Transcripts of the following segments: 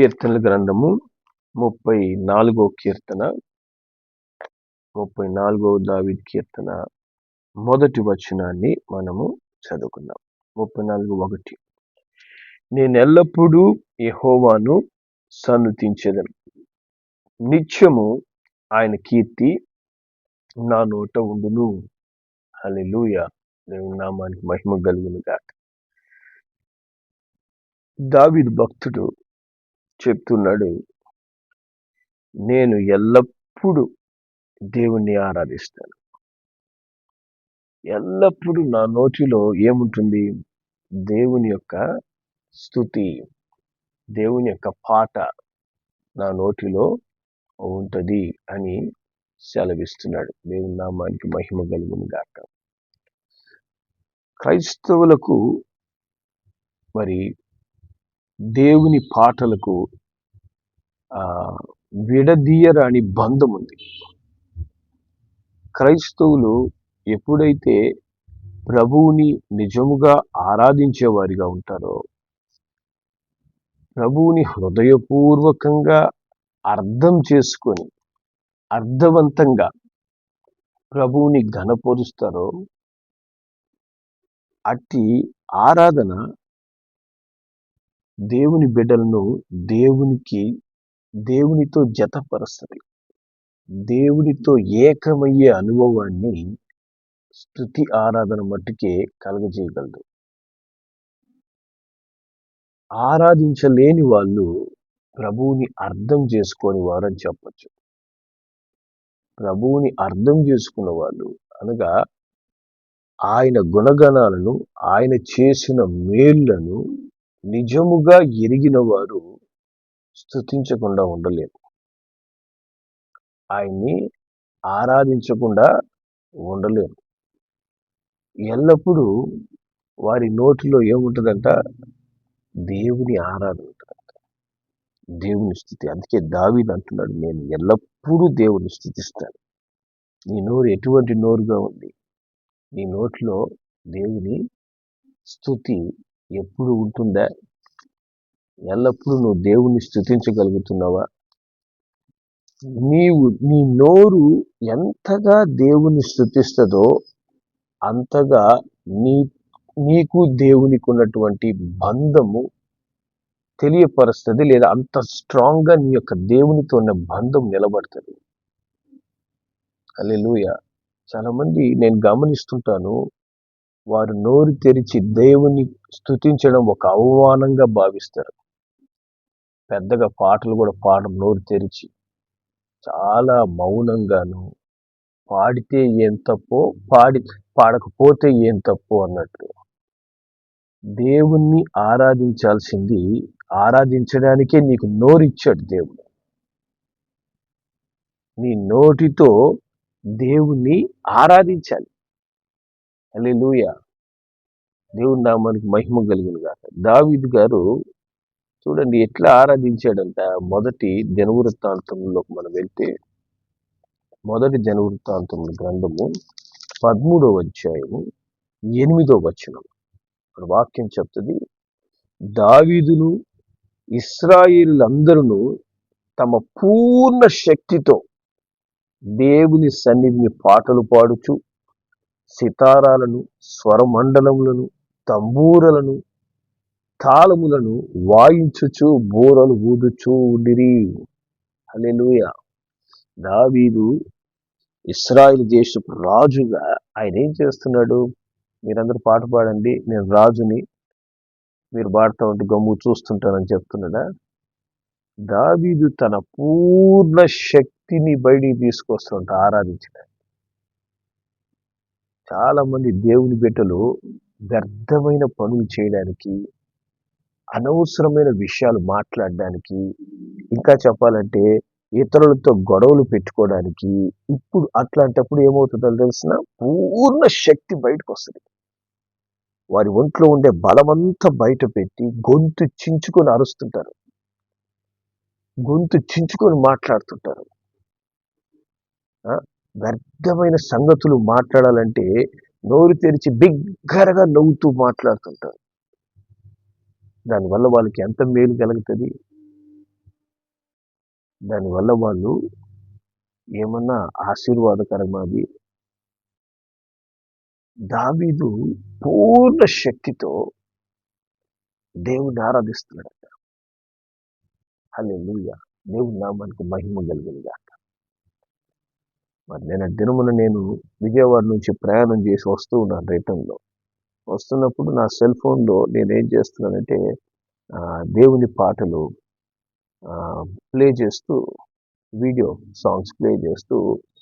కీర్తనల గ్రంథము ముప్పై నాలుగో కీర్తన ముప్పై నాలుగో దావిద్ కీర్తన మొదటి వచనాన్ని మనము చదువుకున్నాం ముప్పై నాలుగు ఒకటి. నేను ఎల్లప్పుడూ యహోవాను సన్నుతించేదను. నిత్యము ఆయన కీర్తి నా నోట ఉండును. అని లూయ నామానికి మహిమ కలుగును గాక. దావిద్ భక్తుడు చెప్తున్నాడు. నేను ఎల్లప్పుడూ దేవుణ్ణి ఆరాధిస్తాను. ఎల్లప్పుడూ నా నోటిలో ఏముంటుంది? దేవుని యొక్క స్థుతి దేవుని యొక్క పాట నా నోటిలో ఉంటుంది అని సెలవిస్తున్నాడు. దేవుని నామానికి మహిమ కలుగును గాక. క్రైస్తవులకు మరి దేవుని పాటలకు ఆ విడదీయరాని బంధం ఉంది క్రైస్తవులు ఎప్పుడైతే ప్రభువుని నిజముగా ఆరాధించే వారిగా ఉంటారో ప్రభువుని హృదయపూర్వకంగా అర్థం చేసుకొని అర్థవంతంగా ప్రభువుని ఘనపరుస్తారో అట్టి ఆరాధన దేవుని బిడ్డలను దేవునికి దేవునితో జతపరుస్తుంది. దేవునితో ఏకమయ్యే అనుభవాన్ని స్థుతి ఆరాధన మట్టుకే కలగజేయగలదు. ఆరాధించలేని వాళ్ళు ప్రభువుని అర్థం చేసుకోని వారని చెప్పచ్చు. ప్రభువుని అర్థం చేసుకున్న వాళ్ళు అనగా ఆయన గుణగణాలను ఆయన చేసిన మేళ్ళను నిజముగా ఎరిగిన వారు స్థుతించకుండా ఉండలేరు. ఆయన్ని ఆరాధించకుండా ఉండలేరు. ఎల్లప్పుడూ వారి నోటిలో ఏముంటుందంట? దేవుని ఆరాధన ఉంటుందంట దేవుని స్థుతి అందుకే దావిని అంటున్నాడు నేను ఎల్లప్పుడూ దేవుని స్థుతిస్తాను నీ నోరు ఎటువంటి నోరుగా ఉంది? నీ నోట్లో దేవుని స్థుతి ఎప్పుడు ఉంటుందా? ఎల్లప్పుడూ నువ్వు దేవుణ్ణి స్థుతించగలుగుతున్నావా? నీవు నీ నోరు ఎంతగా దేవుని స్థుతిస్తుందో అంతగా నీ నీకు దేవునికి ఉన్నటువంటి బంధము తెలియపరుస్తుంది లేదా అంత స్ట్రాంగ్గా నీ యొక్క దేవునితో ఉన్న బంధం నిలబడుతుంది. అల్లెలుయ చాలా మంది నేను గమనిస్తుంటాను వారు నోరు తెరిచి దేవుని స్థుతించడం ఒక అవమానంగా భావిస్తారు. పెద్దగా పాటలు కూడా పాడడం నోరు తెరిచి చాలా మౌనంగాను పాడితే ఏం తప్పో పాడి పాడకపోతే ఏం తప్పు అన్నట్టు. దేవుణ్ణి ఆరాధించాల్సింది ఆరాధించడానికే నీకు నోరిచ్చాడు దేవుడు. నీ నోటితో దేవుణ్ణి ఆరాధించాలి. అలే లూయ దేవుని నామానికి మహిమ కలిగిన కాక దావిద్ గారు చూడండి ఎట్లా ఆరాధించాడంట. మొదటి జనవృత్తాంతంలోకి మనం వెళ్తే మొదటి జనవృత్తాంతముల గ్రంథము పదమూడవ అధ్యాయము ఎనిమిదో వచనం. ఇక్కడ వాక్యం చెప్తుంది దావీదును ఇస్రాయిలందరూ తమ పూర్ణ శక్తితో దేవుని సన్నిధిని పాటలు పాడుచు సితారాలను స్వరమండలములను తంబూరలను తాళములను వాయించుచు బోరలు ఊదుచూ ఉండిరి. హల్లెలూయ. దావీదు ఇస్రాయిల్ దేశపు రాజుగా ఆయన ఏం చేస్తున్నాడు? మీరందరూ పాట పాడండి. నేను రాజుని మీరు పాడుతూ ఉంటే గమ్ము చూస్తుంటానని చెప్తున్నాడా? దావీదు తన పూర్ణ శక్తిని బయటికి తీసుకొస్తుంట ఆరాధించడానికి చాలా మంది దేవుని బిడ్డలు వ్యర్థమైన పనులు చేయడానికి అనవసరమైన విషయాలు మాట్లాడడానికి ఇంకా చెప్పాలంటే ఇతరులతో గొడవలు పెట్టుకోవడానికి ఇప్పుడు అట్లాంటప్పుడు ఏమవుతుందో తెలిసిన పూర్ణ శక్తి బయటకు వస్తుంది వారి ఒంట్లో ఉండే బలమంతా బయట పెట్టి గొంతు చించుకొని అరుస్తుంటారు. గొంతు చించుకొని మాట్లాడుతుంటారు. వ్యర్థమైన సంగతులు మాట్లాడాలంటే నోరు తెరిచి బిగ్గరగా నవ్వుతూ మాట్లాడుతుంటారు. దానివల్ల వాళ్ళకి ఎంత మేలు కలుగుతుంది? దానివల్ల వాళ్ళు ఏమన్నా ఆశీర్వాదకరమాది? దావీదు పూర్ణ శక్తితో దేవుని ఆరాధిస్తున్నాడట. అల్లెలుయ్య దేవుని నామానికి మహిమ కలిగినగా మరి నేను దినమున నేను విజయవాడ నుంచి ప్రయాణం చేసి వస్తూ ఉన్నాను రిటర్న్లో. వస్తున్నప్పుడు నా సెల్ ఫోన్లో నేనేం చేస్తున్నానంటే దేవుని పాటలు ప్లే చేస్తూ వీడియో సాంగ్స్ ప్లే చేస్తూ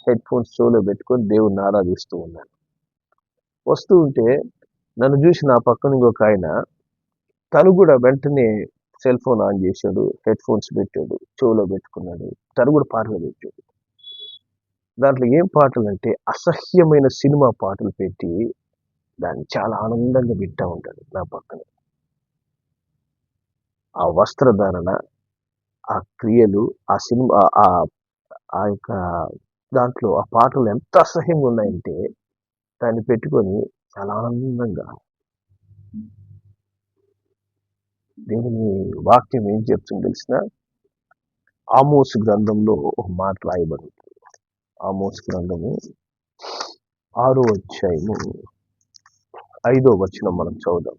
హెడ్ ఫోన్స్ చెవులో పెట్టుకొని దేవుణ్ణి ఆరాధిస్తూ ఉన్నాను. వస్తూ ఉంటే నన్ను చూసి నా పక్కన ఇంకొక ఆయన తను కూడా వెంటనే సెల్ ఫోన్ ఆన్ చేశాడు హెడ్ ఫోన్స్ పెట్టాడు చెవులో పెట్టుకున్నాడు తను కూడా పాటలు పెట్టాడు. దాంట్లో ఏం పాటలు అంటే అసహ్యమైన సినిమా పాటలు పెట్టి దాన్ని చాలా ఆనందంగా వింటూ ఉంటాడు నా పక్కన. ఆ వస్త్రధారణ ఆ క్రియలు ఆ సినిమా ఆ ఆ యొక్క దాంట్లో ఆ పాటలు ఎంత అసహ్యంగా ఉన్నాయంటే దాన్ని పెట్టుకొని చాలా ఆనందంగా దేవుని వాక్యం ఏం చెప్తుంది తెలిసిన? ఆమోస్ గ్రంథంలో ఒక మాట రాయబడింది. ఆమోస్ గ్రంథము ఆరో అధ్యాయము ఐదో వచనం మనం చదువుదాం.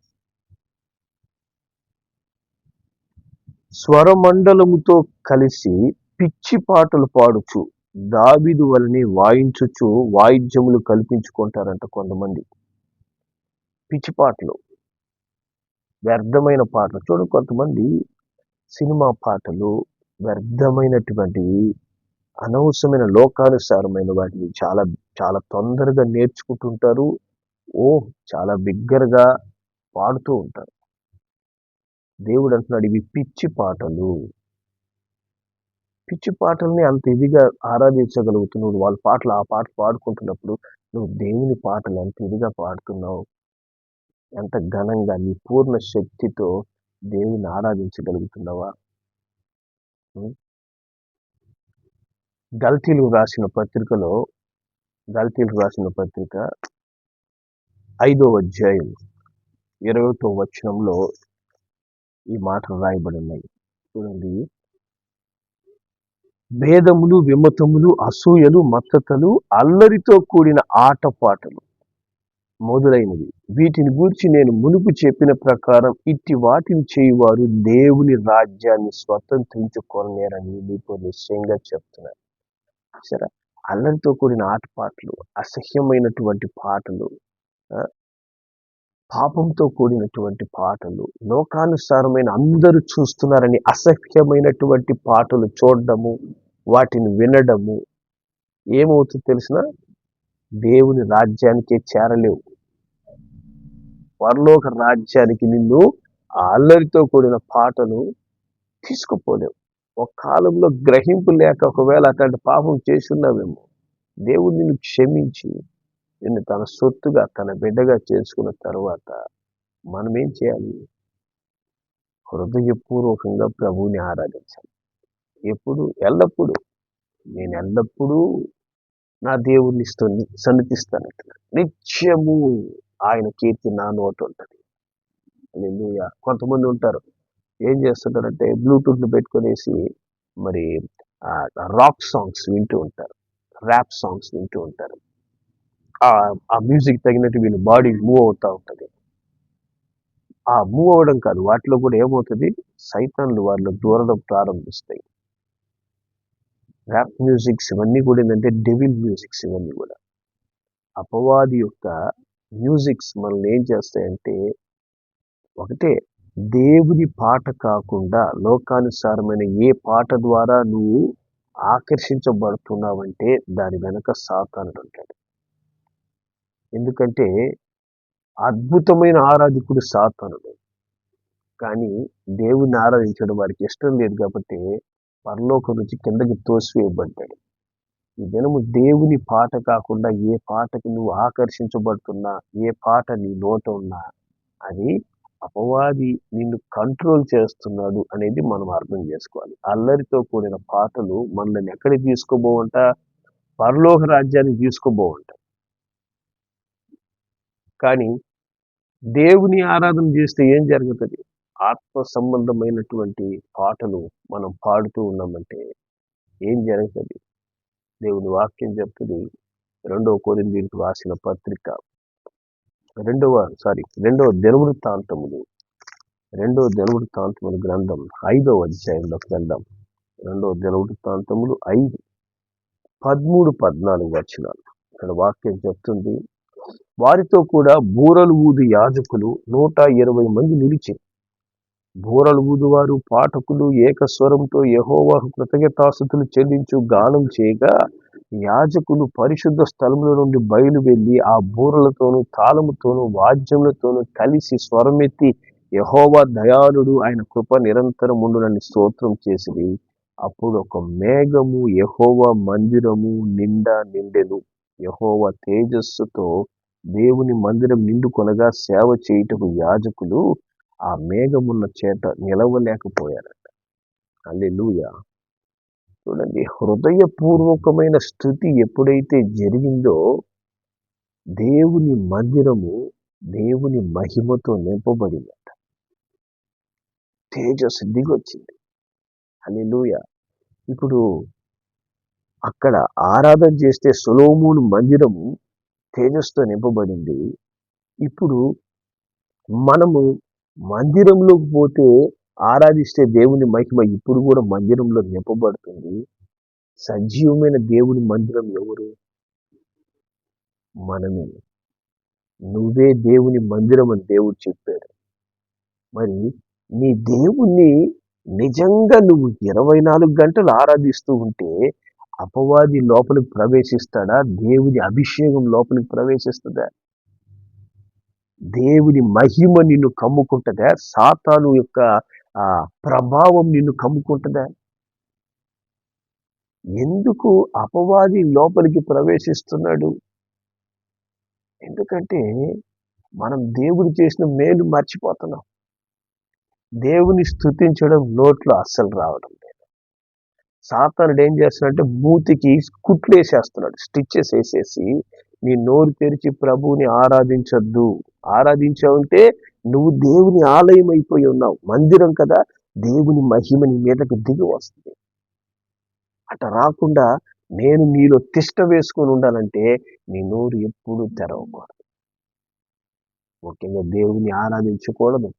స్వరమండలముతో కలిసి పిచ్చి పాటలు పాడుచు దాబిదు వలని వాయించుచు వాయిద్యములు కల్పించుకుంటారంట కొంతమంది. పిచ్చి పాటలు వ్యర్థమైన పాటలు. చూడు కొంతమంది సినిమా పాటలు వ్యర్థమైనటువంటి అనవసరమైన లోకానుసారమైన వాటిని చాలా చాలా తొందరగా నేర్చుకుంటుంటారు. ఓ చాలా బిగ్గరగా పాడుతూ ఉంటారు. దేవుడు అంటున్నాడు ఇవి పిచ్చి పాటలు. పిచ్చి పాటల్ని అంత ఇదిగా ఆరాధించగలుగుతున్నావు. వాళ్ళ పాటలు ఆ పాట పాడుకుంటున్నప్పుడు నువ్వు దేవుని పాటలు ఎంత ఇదిగా పాడుతున్నావు? ఎంత ఘనంగా నీ పూర్ణ శక్తితో దేవుని ఆరాధించగలుగుతున్నావా? గల్తీలు రాసిన పత్రికలో గల్తీలు రాసిన పత్రిక ఐదో అధ్యాయం ఇరవైతో వచనంలో ఈ మాటలు రాయబడి ఉన్నాయి చూడండి. భేదములు విమతములు అసూయలు మత్తతలు అల్లరితో కూడిన ఆటపాటలు మొదలైనవి. వీటిని గూర్చి నేను మునుపు చెప్పిన ప్రకారం ఇట్టి వాటిని చేయువారు దేవుని రాజ్యాన్ని స్వతంత్రించుకోలేరని మీతో నిశ్చయంగా చెప్తున్నారు. సరే అల్లరితో కూడిన ఆటపాటలు అసహ్యమైనటువంటి పాటలు పాపంతో కూడినటువంటి పాటలు లోకానుసారమైన అందరూ చూస్తున్నారని అసహ్యమైనటువంటి పాటలు చూడడము వాటిని వినడము. ఏమవుతుందో తెలిసిన? దేవుని రాజ్యానికే చేరలేవు. పరలోక రాజ్యానికి నిన్ను అల్లరితో కూడిన పాటలు తీసుకుపోలేవు. ఒక కాలంలో గ్రహింపు లేక ఒకవేళ అట్లాంటి పాపం చేసున్నావేమో దేవుడు నిన్ను క్షమించి నిన్ను తన సొత్తుగా తన బిడ్డగా చేసుకున్న తర్వాత మనం ఏం చేయాలి? హృదయపూర్వకంగా ప్రభువుని ఆరాధించాలి. ఎప్పుడు? ఎల్లప్పుడూ. నేను ఎల్లప్పుడూ నా దేవుణ్ణి సన్నిధిస్తాను నిత్యము ఆయన కీర్తి నా నోటు ఉంటుంది. కొంతమంది ఉంటారు ఏం చేస్తుంటారంటే బ్లూటూత్ను పెట్టుకునేసి మరి రాక్ సాంగ్స్ వింటూ ఉంటారు. ర్యాప్ సాంగ్స్ వింటూ ఉంటారు. ఆ ఆ మ్యూజిక్ తగినట్టు వీళ్ళ బాడీ మూవ్ అవుతూ ఉంటుంది. ఆ మూవ్ అవ్వడం కాదు వాటిలో కూడా ఏమవుతుంది? సైతాన్లు వాళ్ళు దూరడం ప్రారంభిస్తాయి. ర్యాప్ మ్యూజిక్స్ ఇవన్నీ కూడా ఏంటంటే డెవిల్ మ్యూజిక్స్ ఇవన్నీ కూడా. అపవాది యొక్క మ్యూజిక్స్ మనల్ని ఏం చేస్తాయంటే ఒకటే దేవుని పాట కాకుండా లోకానుసారమైన ఏ పాట ద్వారా నువ్వు ఆకర్షించబడుతున్నావంటే దాని వెనక సాతానుడు ఉంటాడు. ఎందుకంటే అద్భుతమైన ఆరాధికుడు సాతానుడు. కానీ దేవుని ఆరాధించడం వారికి ఇష్టం లేదు కాబట్టి పరలోకం నుంచి కిందకి తోసివేయబడ్డాడు. ఈ దినము దేవుని పాట కాకుండా ఏ పాటకి నువ్వు ఆకర్షించబడుతున్నా ఏ పాట నీ నోట ఉన్నా అది అపవాది నిన్ను కంట్రోల్ చేస్తున్నాడు అనేది మనం అర్థం చేసుకోవాలి. అల్లరితో కూడిన పాటలు మనల్ని ఎక్కడికి తీసుకోబోవంట పరలోక రాజ్యానికి తీసుకోబోవంట కానీ దేవుని ఆరాధన చేస్తే ఏం జరుగుతుంది? ఆత్మ సంబంధమైనటువంటి పాటలు మనం పాడుతూ ఉన్నామంటే ఏం జరుగుతుంది? దేవుని వాక్యం చెప్తుంది. రెండవ కొరిందీలకు రాసిన పత్రిక రెండవ సారీ రెండవ దినవృత్తాంతములు. రెండవ దినవృత్తాంతముల గ్రంథం ఐదవ అధ్యాయంలో గ్రంథం. రెండవ దినవృత్తాంతములు ఐదు పదమూడు పద్నాలుగు వచనాలు. ఇక్కడ వాక్యం చెప్తుంది వారితో కూడా బూరలు ఊదు యాజకులు నూట ఇరవై మంది నిలిచి బూరలు ఊదువారు పాఠకులు ఏకస్వరంతో యహోవాహు కృతజ్ఞతాస్థుతులు చెల్లించు గానం చేయగా యాజకులు పరిశుద్ధ స్థలముల నుండి బయలు వెళ్ళి ఆ బూరలతోనూ తాళముతోనూ వాద్యములతోనూ కలిసి స్వరమెత్తి యహోవా దయాళుడు ఆయన కృప నిరంతరం ఉండునని స్తోత్రం చేసి అప్పుడు ఒక మేఘము యహోవా మందిరము నిండా నిండెను. యహోవా తేజస్సుతో దేవుని మందిరం నిండుకొనగా సేవ చేయుటకు యాజకులు ఆ మేఘమున్న చేత నిలవలేకపోయారట. అల్లెలుయా చూడండి. హృదయపూర్వకమైన స్థుతి ఎప్పుడైతే జరిగిందో దేవుని మందిరము దేవుని మహిమతో నింపబడిందట. తేజస్సు దిగొచ్చింది. లూయ ఇప్పుడు అక్కడ ఆరాధన చేస్తే సులోమును మందిరము తేజస్తో నింపబడింది. ఇప్పుడు మనము మందిరంలోకి పోతే ఆరాధిస్తే దేవుని మహిమ ఇప్పుడు కూడా మందిరంలో నింపబడుతుంది. సజీవమైన దేవుని మందిరం ఎవరు? మనమే. నువ్వే దేవుని మందిరం అని దేవుడు చెప్పాడు. మరి నీ దేవుణ్ణి నిజంగా నువ్వు ఇరవై నాలుగు గంటలు ఆరాధిస్తూ ఉంటే అపవాది లోపలికి ప్రవేశిస్తాడా? దేవుని అభిషేకం లోపలికి ప్రవేశిస్తుందా? దేవుని మహిమ నిన్ను కమ్ముకుంటుందా? సాతాను యొక్క ఆ ప్రభావం నిన్ను కమ్ముకుంటుందా? ఎందుకు అపవాది లోపలికి ప్రవేశిస్తున్నాడు? ఎందుకంటే మనం దేవుడు చేసిన మేలు మర్చిపోతున్నాం. దేవుని స్థుతించడం నోట్లో అస్సలు రావడం లేదు. సాతానుడు ఏం చేస్తున్నాడంటే మూతికి కుట్లు వేసేస్తున్నాడు. స్టిచ్చెస్ వేసేసి నీ నోరు తెరిచి ప్రభువుని ఆరాధించొద్దు. ఆరాధించావంటే నువ్వు దేవుని ఆలయం అయిపోయి ఉన్నావు. మందిరం కదా దేవుని మహిమ నీ మీదకి దిగి వస్తుంది. అట రాకుండా నేను నీలో తిష్ట వేసుకొని ఉండాలంటే నీ నోరు ఎప్పుడు తెరవకూడదు. ముఖ్యంగా దేవుని ఆరాధించకూడదు.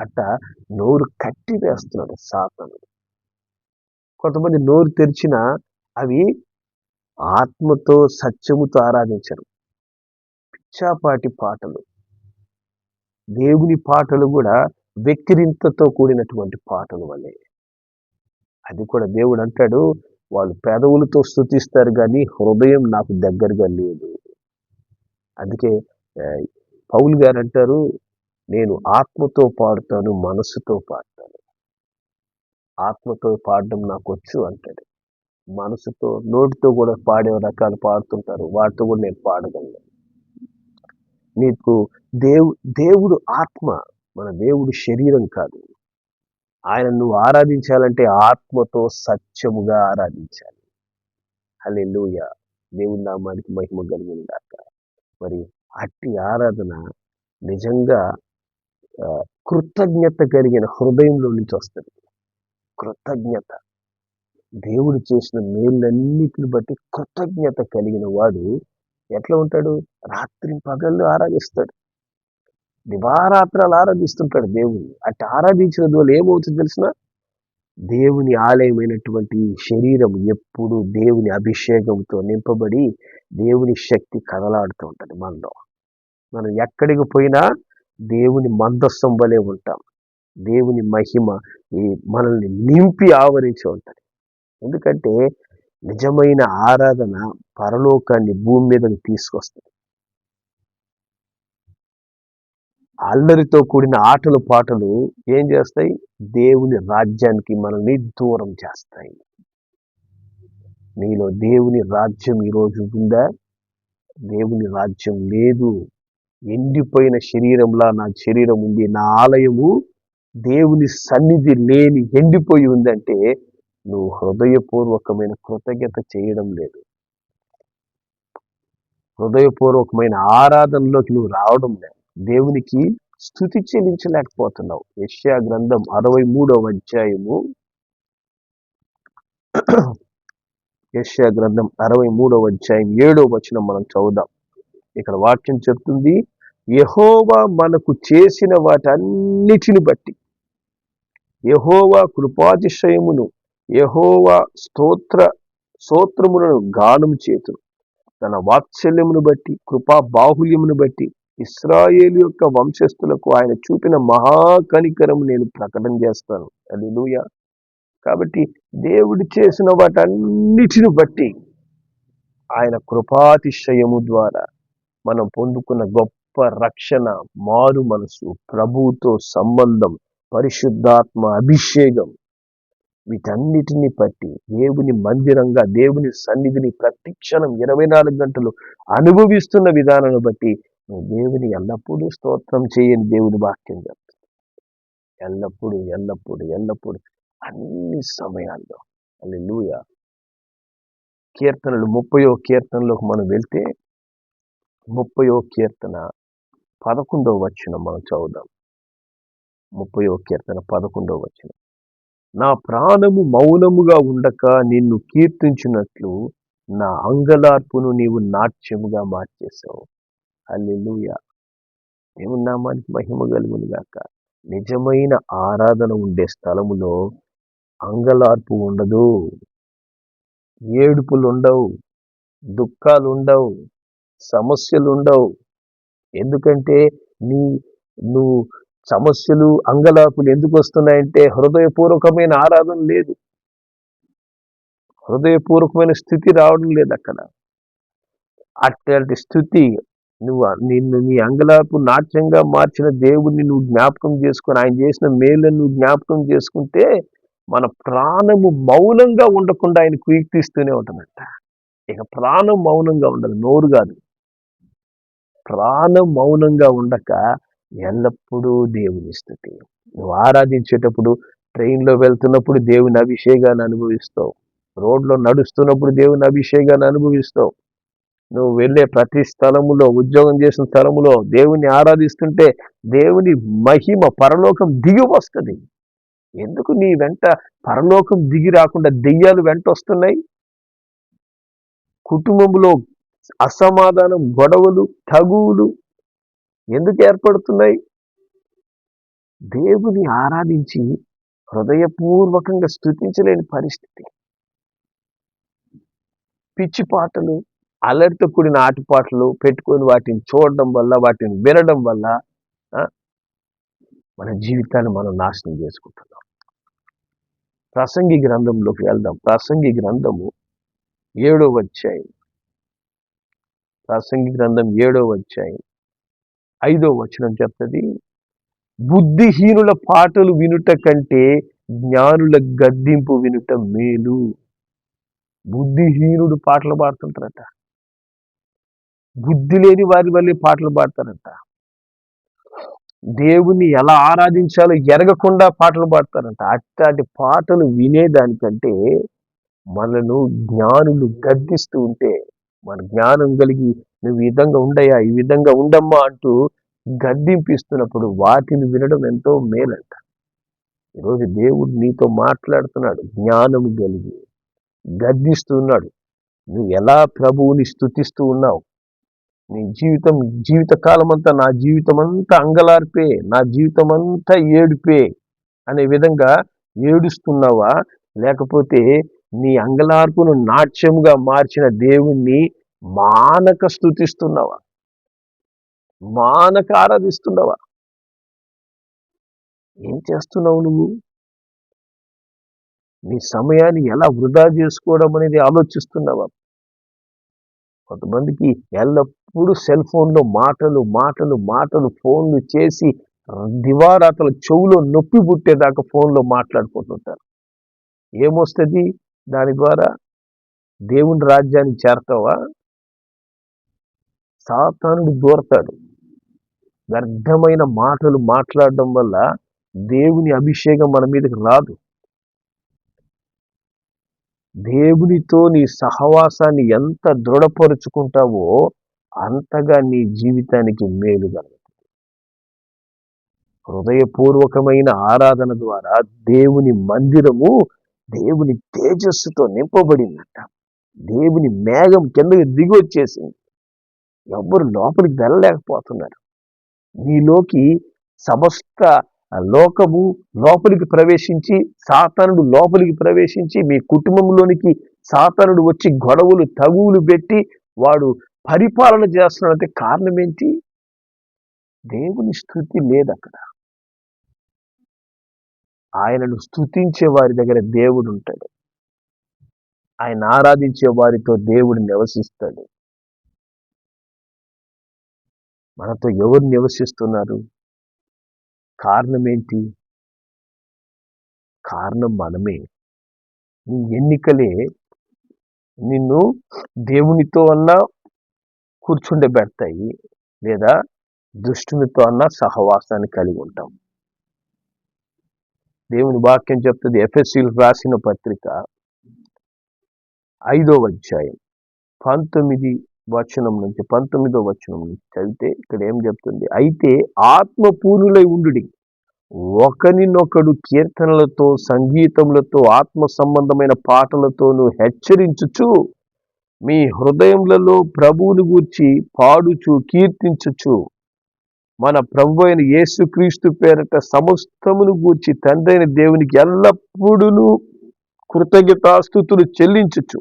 అట్ట నోరు కట్టి వేస్తున్నాడు సాతనుడు. కొంతమంది నోరు తెరిచిన అవి ఆత్మతో సత్యముతో ఆరాధించరు. పిచ్చాపాటి పాటలు. దేవుని పాటలు కూడా వెక్కిరింతతో కూడినటువంటి పాటలు వలె అది కూడా దేవుడు అంటాడు వాళ్ళు పెదవులతో స్థుతిస్తారు కానీ హృదయం నాకు దగ్గరగా లేదు. అందుకే పౌల్ గారు అంటారు నేను ఆత్మతో పాడుతాను మనసుతో పాడతాను. ఆత్మతో పాడడం నాకు వచ్చు అంటాడు. మనసుతో నోటితో కూడా పాడే రకాలు పాడుతుంటారు వాటితో కూడా నేను పాడగలను. నీకు దేవు దేవుడు ఆత్మ మన దేవుడు శరీరం కాదు. ఆయన నువ్వు ఆరాధించాలంటే ఆత్మతో సత్యముగా ఆరాధించాలి. అలే లూయ దేవుని నామానికి మహిమ కలిగిందాక మరి అట్టి ఆరాధన నిజంగా కృతజ్ఞత కలిగిన హృదయంలో నుంచి వస్తుంది. కృతజ్ఞత. దేవుడు చేసిన మేళ్ళన్నిటిని బట్టి కృతజ్ఞత కలిగిన వాడు ఎట్లా ఉంటాడు? రాత్రి పగళ్ళు ఆరాధిస్తాడు. దివారాత్రాలు ఆరాధిస్తుంటాడు దేవుని అటు ఆరాధించిన ద్వారా ఏమవుతుంది తెలిసిన దేవుని ఆలయమైనటువంటి శరీరం ఎప్పుడు దేవుని అభిషేకంతో నింపబడి దేవుని శక్తి కదలాడుతూ ఉంటుంది మనలో. మనం ఎక్కడికి పోయినా దేవుని మందస్సం వలె ఉంటాం. దేవుని మహిమ ఈ మనల్ని నింపి ఆవరించి ఉంటుంది. ఎందుకంటే నిజమైన ఆరాధన పరలోకాన్ని భూమి మీదకి తీసుకొస్తుంది. అల్లరితో కూడిన ఆటలు పాటలు ఏం చేస్తాయి? దేవుని రాజ్యానికి మనల్ని దూరం చేస్తాయి. నీలో దేవుని రాజ్యం ఈరోజు ఉందా? దేవుని రాజ్యం లేదు. ఎండిపోయిన శరీరంలా నా శరీరం ఉంది. నా ఆలయము దేవుని సన్నిధి లేని ఎండిపోయి ఉందంటే నువ్వు హృదయపూర్వకమైన కృతజ్ఞత చేయడం లేదు. హృదయపూర్వకమైన ఆరాధనలోకి నువ్వు రావడం లేదు. దేవునికి స్థుతి చెల్లించలేకపోతున్నావు. యష్యా గ్రంథం అరవై మూడవ అధ్యాయము. యష్యా గ్రంథం అరవై మూడవ అధ్యాయం ఏడో వచనం మనం చదువుదాం. ఇక్కడ వాక్యం చెప్తుంది యహోవా మనకు చేసిన వాటన్నిటిని బట్టి యహోవా కృపాతిశయమును యహోవా స్తోత్ర స్తోత్రములను గానం చేతును. తన వాత్సల్యమును బట్టి కృపా బాహుల్యమును బట్టి ఇస్రాయేలు యొక్క వంశస్థులకు ఆయన చూపిన మహాకనికరము నేను ప్రకటన చేస్తాను. అది కాబట్టి దేవుడు చేసిన వాటన్నిటిని బట్టి ఆయన కృపాతిశయము ద్వారా మనం పొందుకున్న గొప్ప రక్షణ మారు మనసు ప్రభుతో సంబంధం పరిశుద్ధాత్మ అభిషేకం వీటన్నిటిని బట్టి దేవుని మందిరంగా దేవుని సన్నిధిని ప్రతిక్షణం ఇరవై నాలుగు గంటలు అనుభవిస్తున్న విధానాన్ని బట్టి నువ్వు దేవుని ఎల్లప్పుడూ స్తోత్రం చేయని దేవుని వాక్యం చెప్తుంది. ఎల్లప్పుడూ ఎల్లప్పుడూ ఎల్లప్పుడూ అన్ని సమయాల్లో. అని లూయ కీర్తనలు ముప్పయో కీర్తనలోకి మనం వెళ్తే ముప్పయో కీర్తన పదకొండవ వచ్చిన మనం చదువుదాం. ముప్పయో కీర్తన పదకొండవ వచ్చిన నా ప్రాణము మౌనముగా ఉండక నిన్ను కీర్తించినట్లు నా అంగలార్పును నీవు నాట్యముగా మార్చేశావు. అల్లెలుయ దేవుని నామానికి మహిమ కలుగునుగాక నిజమైన ఆరాధన ఉండే స్థలములో అంగలార్పు ఉండదు. ఏడుపులు ఉండవు దుఃఖాలు ఉండవు సమస్యలు ఉండవు ఎందుకంటే నీ నువ్వు సమస్యలు అంగలాపులు ఎందుకు వస్తున్నాయంటే హృదయపూర్వకమైన ఆరాధన లేదు. హృదయపూర్వకమైన స్థితి రావడం లేదు అక్కడ. అట్లాంటి స్థుతి నువ్వు నిన్ను నీ అంగలాపు నాట్యంగా మార్చిన దేవుడిని నువ్వు జ్ఞాపకం చేసుకుని ఆయన చేసిన మేలను నువ్వు జ్ఞాపకం చేసుకుంటే మన ప్రాణము మౌనంగా ఉండకుండా ఆయన కీర్తిస్తూనే ఉంటుందంట. ఇక ప్రాణం మౌనంగా ఉండదు నోరు కాదు. ప్రాణం మౌనంగా ఉండక ఎల్లప్పుడూ దేవుని స్థుతి. నువ్వు ఆరాధించేటప్పుడు ట్రైన్లో వెళ్తున్నప్పుడు దేవుని అభిషేకాన్ని అనుభవిస్తావు. రోడ్లో నడుస్తున్నప్పుడు దేవుని అభిషేకాన్ని అనుభవిస్తావు. నువ్వు వెళ్ళే ప్రతి స్థలములో ఉద్యోగం చేసిన స్థలములో దేవుని ఆరాధిస్తుంటే దేవుని మహిమ పరలోకం దిగి వస్తుంది. ఎందుకు నీ వెంట పరలోకం దిగి రాకుండా దెయ్యాలు వెంట వస్తున్నాయి? కుటుంబంలో అసమాధానం గొడవలు తగువులు ఎందుకు ఏర్పడుతున్నాయి? దేవుని ఆరాధించి హృదయపూర్వకంగా స్థుతించలేని పరిస్థితి. పిచ్చి పాటలు అలరితో కూడిన ఆటపాటలు పెట్టుకొని వాటిని చూడడం వల్ల వాటిని వినడం వల్ల మన జీవితాన్ని మనం నాశనం చేసుకుంటున్నాం. ప్రసంగి గ్రంథంలోకి వెళ్దాం. ప్రసంగి గ్రంథము ఏడో వచ్చాయి ప్రసంగి గ్రంథం ఏడో వచ్చాయి ఐదో వచనం చెప్తుంది బుద్ధిహీనుల పాటలు వినుట కంటే జ్ఞానుల గద్దింపు వినుట మేలు. బుద్ధిహీనుడు పాటలు పాడుతుంటారట. బుద్ధి లేని వారి వల్లే పాటలు పాడతారంట. దేవుణ్ణి ఎలా ఆరాధించాలో ఎరగకుండా పాటలు పాడతారంట. అట్లాంటి పాటలు వినేదానికంటే మనను జ్ఞానులు గద్దిస్తూ ఉంటే మన జ్ఞానం కలిగి నువ్వు ఈ విధంగా ఉండయా ఈ విధంగా ఉండమ్మా అంటూ గద్దింపిస్తున్నప్పుడు వాటిని వినడం ఎంతో మేలంట. ఈరోజు దేవుడు నీతో మాట్లాడుతున్నాడు జ్ఞానం కలిగి గద్దిస్తున్నాడు నువ్వు ఎలా ప్రభువుని స్థుతిస్తూ ఉన్నావు? నీ జీవితం జీవితకాలం అంతా నా జీవితం అంతా అంగలార్పే నా జీవితం అంతా ఏడుపే అనే విధంగా ఏడుస్తున్నావా? లేకపోతే నీ అంగలార్పును నాట్యముగా మార్చిన దేవుణ్ణి మానక స్థుతిస్తున్నావా మానక ఆరాధిస్తున్నావా? ఏం చేస్తున్నావు నువ్వు? నీ సమయాన్ని ఎలా వృధా చేసుకోవడం అనేది ఆలోచిస్తున్నావా? కొంతమందికి ఎల్లప్పుడూ సెల్ ఫోన్లో మాటలు మాటలు మాటలు ఫోన్లు చేసి దివారాతల చెవులో నొప్పి పుట్టేదాకా ఫోన్లో మాట్లాడుకుంటుంటారు. ఏమొస్తుంది? దాని ద్వారా దేవుని రాజ్యానికి చేరతావా? సాతానుడు దూరతాడు. వ్యర్థమైన మాటలు మాట్లాడడం వల్ల దేవుని అభిషేకం మన మీదకి రాదు. దేవునితో నీ సహవాసాన్ని ఎంత దృఢపరుచుకుంటావో అంతగా నీ జీవితానికి మేలు కలుగుతుంది. హృదయపూర్వకమైన ఆరాధన ద్వారా దేవుని మందిరము దేవుని తేజస్సుతో నింపబడిందట. దేవుని మేఘం కిందకి దిగి వచ్చేసింది. ఎవ్వరు లోపలికి వెళ్ళలేకపోతున్నారు. నీలోకి సమస్త లోకము లోపలికి ప్రవేశించి సాతానుడు లోపలికి ప్రవేశించి మీ కుటుంబంలోనికి సాతానుడు వచ్చి గొడవలు తగువులు పెట్టి వాడు పరిపాలన చేస్తున్నాడంటే కారణం ఏంటి దేవుని స్థుతి లేదు అక్కడ ఆయనను స్థుతించే వారి దగ్గర దేవుడు ఉంటాడు. ఆయన ఆరాధించే వారితో దేవుడు నివసిస్తాడు. మనతో ఎవరు నివసిస్తున్నారు? కారణం ఏంటి? కారణం మనమే. నీ ఎన్నికలే నిన్ను దేవునితో అన్నా కూర్చుండబెడతాయి లేదా దుష్టునితో అన్నా సహవాసాన్ని కలిగి ఉంటాం. దేవుని వాక్యం చెప్తుంది ఎఫ్ఎస్సీలు రాసిన పత్రిక ఐదో అధ్యాయం పంతొమ్మిది వచనం నుంచి పంతొమ్మిదో వచనం నుంచి చదివితే ఇక్కడ ఏం చెప్తుంది? అయితే ఆత్మపూర్ణులై ఉండు ఒకరినొకడు కీర్తనలతో సంగీతములతో ఆత్మ సంబంధమైన పాటలతోనూ హెచ్చరించుచు మీ హృదయములలో ప్రభువుని గూర్చి పాడుచు కీర్తించుచు మన ప్రభు అయిన యేసుక్రీస్తు పేరట సమస్తమును గూర్చి తండ్రైన దేవునికి ఎల్లప్పుడూ కృతజ్ఞతాస్థుతులు చెల్లించచ్చు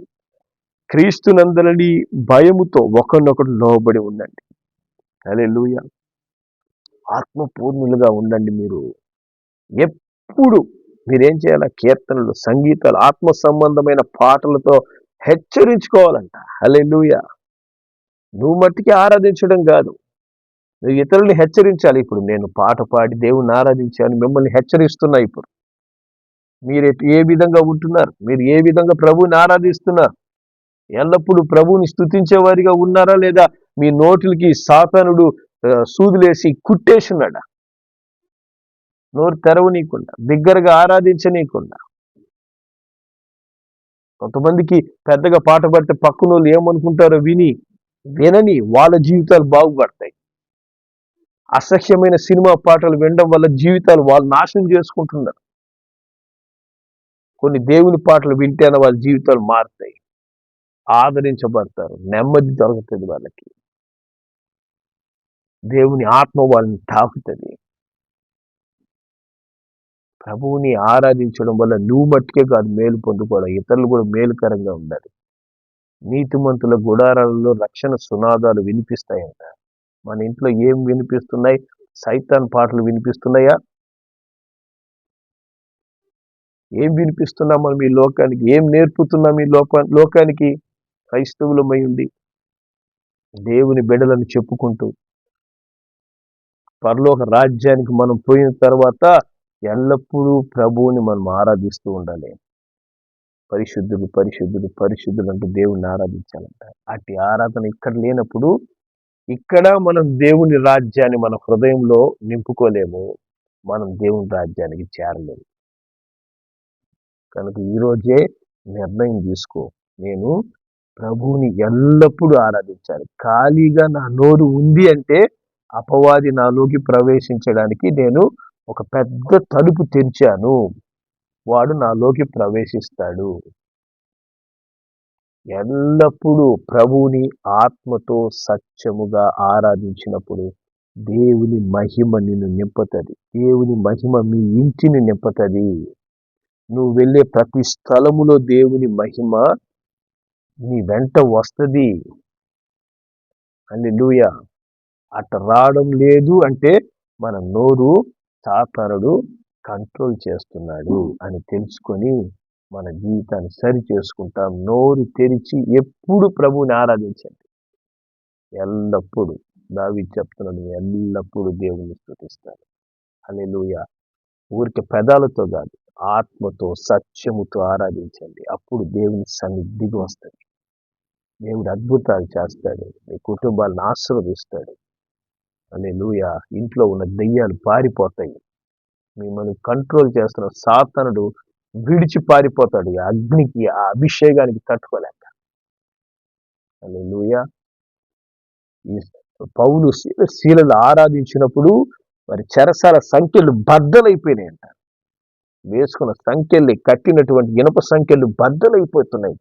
క్రీస్తునందలని భయముతో ఒకరినొకరు లోబడి ఉండండి. అదే లూయ ఆత్మపూర్ణులుగా ఉండండి మీరు. ఎప్పుడు మీరేం చేయాలి? కీర్తనలు సంగీతాలు ఆత్మ సంబంధమైన పాటలతో హెచ్చరించుకోవాలంట. అలే లూయ నువ్వు మట్టికి ఆరాధించడం కాదు. నువ్వు ఇతరుల్ని హెచ్చరించాలి. ఇప్పుడు నేను పాట పాడి దేవుని ఆరాధించాను. మిమ్మల్ని హెచ్చరిస్తున్నా ఇప్పుడు. మీరు ఏ విధంగా ఉంటున్నారు? మీరు ఏ విధంగా ప్రభువుని ఆరాధిస్తున్నారు? ఎల్లప్పుడూ ప్రభువుని స్థుతించేవారిగా ఉన్నారా లేదా? మీ నోటికి సాతానుడు సూదులేసి కుట్టేసినాడా? నోరు తెరవనీయకుండా దగ్గరగా ఆరాధించనీయకుండా. కొంతమందికి పెద్దగా పాట పడితే పక్కన ఏమనుకుంటారో విని వినని వాళ్ళ జీవితాలు బాగుపడతాయి. అసహ్యమైన సినిమా పాటలు వినడం వల్ల జీవితాలు వాళ్ళు నాశనం చేసుకుంటున్నారు. కొన్ని దేవుని పాటలు వింటేనే వాళ్ళ జీవితాలు మారుతాయి. ఆదరించబడతారు. నెమ్మది దొరుకుతుంది వాళ్ళకి. దేవుని ఆత్మ వాళ్ళని తాకుతుంది. ప్రభువుని ఆరాధించడం వల్ల నువ్వు మట్టుకే కాదు మేలు పొందుకోవడం ఇతరులు కూడా మేలుకరంగా ఉండాలి. నీతిమంతుల గుడారాలలో రక్షణ సునాదాలు వినిపిస్తాయంట. మన ఇంట్లో ఏం వినిపిస్తున్నాయి? సైతాన్ పాటలు వినిపిస్తున్నాయా? ఏం వినిపిస్తున్నాం మనం ఈ లోకానికి? ఏం నేర్పుతున్నాం ఈ లోక లోకానికి? క్రైస్తవులమై ఉండి దేవుని బిడలను చెప్పుకుంటూ పరలోక రాజ్యానికి మనం పోయిన తర్వాత ఎల్లప్పుడూ ప్రభువుని మనం ఆరాధిస్తూ ఉండాలి. పరిశుద్ధుడు పరిశుద్ధుడు పరిశుద్ధుడు అంటూ దేవుణ్ణి ఆరాధించాలంట. అట్టి ఆరాధన ఇక్కడ లేనప్పుడు ఇక్కడ మనం దేవుని రాజ్యాన్ని మన హృదయంలో నింపుకోలేము. మనం దేవుని రాజ్యానికి చేరలేము. కనుక ఈరోజే నిర్ణయం తీసుకో. నేను ప్రభువుని ఎల్లప్పుడూ ఆరాధించాలి. ఖాళీగా నా నోరు ఉంది అంటే అపవాది నాలోకి ప్రవేశించడానికి నేను ఒక పెద్ద తలుపు తెరిచాను. వాడు నాలోకి ప్రవేశిస్తాడు. ఎల్లప్పుడూ ప్రభువుని ఆత్మతో సత్యముగా ఆరాధించినప్పుడు దేవుని మహిమ నిన్ను నింపుతుంది. దేవుని మహిమ మీ ఇంటిని నింపుతుంది. నువ్వు వెళ్ళే ప్రతి స్థలములో దేవుని మహిమ నీ వెంట వస్తుంది. అని లూయ అట రావడం లేదు అంటే మన నోరు సాతానుడు కంట్రోల్ చేస్తున్నాడు అని తెలుసుకొని మన జీవితాన్ని సరి చేసుకుంటాం. నోరు తెరిచి ఎప్పుడు ప్రభుని ఆరాధించండి. ఎల్లప్పుడూ. దావి చెప్తున్నాడు ఎల్లప్పుడూ దేవుని స్థుతిస్తారు అని లూయ ఊరికి పెదాలతో కాదు ఆత్మతో సత్యముతో ఆరాధించండి. అప్పుడు దేవుని సన్నిధిగా వస్తుంది దేవుడు అద్భుతాలు చేస్తాడు. మీ కుటుంబాలను ఆశీర్వదిస్తాడు. అనే లూయ ఇంట్లో ఉన్న దెయ్యాలు పారిపోతాయి. మిమ్మల్ని కంట్రోల్ చేస్తున్న సాతనుడు విడిచి పారిపోతాడు. అగ్నికి ఆ అభిషేకానికి తట్టుకోలేక. అని లూయ ఈ పౌలు శీలలు ఆరాధించినప్పుడు మరి చెరసాల సంఖ్యలు బద్దలైపోయినాయి అంట వేసుకున్న సంఖ్యల్ని కట్టినటువంటి ఇనప సంఖ్యలు బద్దలైపోతున్నాయి.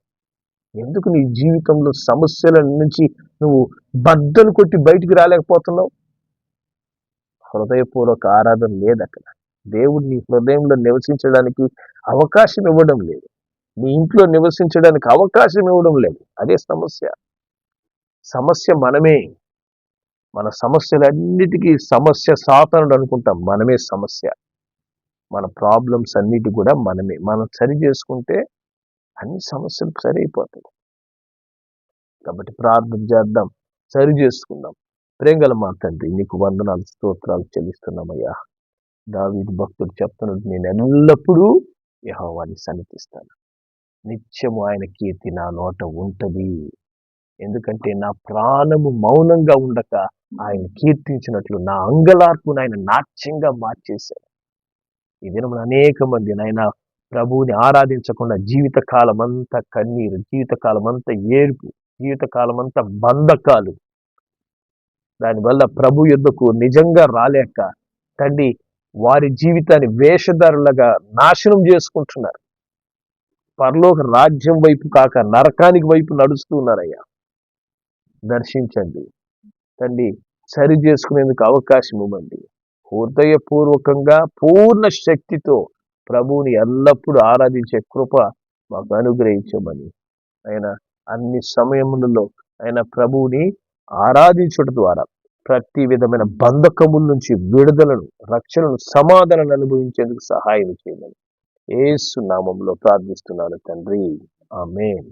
ఎందుకు నీ జీవితంలో సమస్యల నుంచి నువ్వు బద్దలు కొట్టి బయటికి రాలేకపోతున్నావు? హృదయపూర్వక ఆరాధన లేదు అక్కడ దేవుడు నీ హృదయంలో నివసించడానికి అవకాశం ఇవ్వడం లేదు. నీ ఇంట్లో నివసించడానికి అవకాశం ఇవ్వడం లేదు. అదే సమస్య. సమస్య మనమే. మన సమస్యలన్నిటికీ సమస్య సాతనుడు అనుకుంటాం. మనమే సమస్య. మన ప్రాబ్లమ్స్ అన్నిటి కూడా మనమే. మనం సరి చేసుకుంటే అన్ని సమస్యలు సరి అయిపోతాయి కాబట్టి ప్రార్థన చేద్దాం సరి చేసుకుందాం. ప్రేంగల మా తండ్రి నీకు వందనాలు స్తోత్రాలు చెల్లిస్తున్నామయ్యా. దావీదు భక్తుడు చెప్తున్నాడు నేను ఎల్లప్పుడూ యహోవాన్ని సన్నిధిస్తాను. నిత్యము ఆయన కీర్తి నా నోట ఉంటుంది. ఎందుకంటే నా ప్రాణము మౌనంగా ఉండక ఆయన కీర్తించినట్లు నా అంగలార్పును ఆయన నాట్యంగా మార్చేశాడు. ఈ దినమున అనేక మంది నాయన ప్రభువుని ఆరాధించకుండా జీవితకాలం అంతా కన్నీరు జీవితకాలం అంతా ఏడుపు జీవితకాలం అంతా బంధకాలు దానివల్ల ప్రభు యుద్ధకు నిజంగా రాలేక తండ్రి వారి జీవితాన్ని వేషధారులుగా నాశనం చేసుకుంటున్నారు. పరలోక రాజ్యం వైపు కాక నరకానికి వైపు నడుస్తూ ఉన్నారయ్యా. దర్శించండి. తండ్రి సరి చేసుకునేందుకు అవకాశం ఇవ్వండి. హృదయపూర్వకంగా పూర్ణ శక్తితో ప్రభువుని ఎల్లప్పుడూ ఆరాధించే కృప మాకు అనుగ్రహించమని. ఆయన అన్ని సమయములలో ఆయన ప్రభువుని ఆరాధించడం ద్వారా ప్రతి విధమైన బంధకముల నుంచి విడుదలను రక్షణను సమాధానం అనుభవించేందుకు సహాయం చేయమని. ఏసు నామంలో ప్రార్థిస్తున్నాను తండ్రి. ఆమెన్.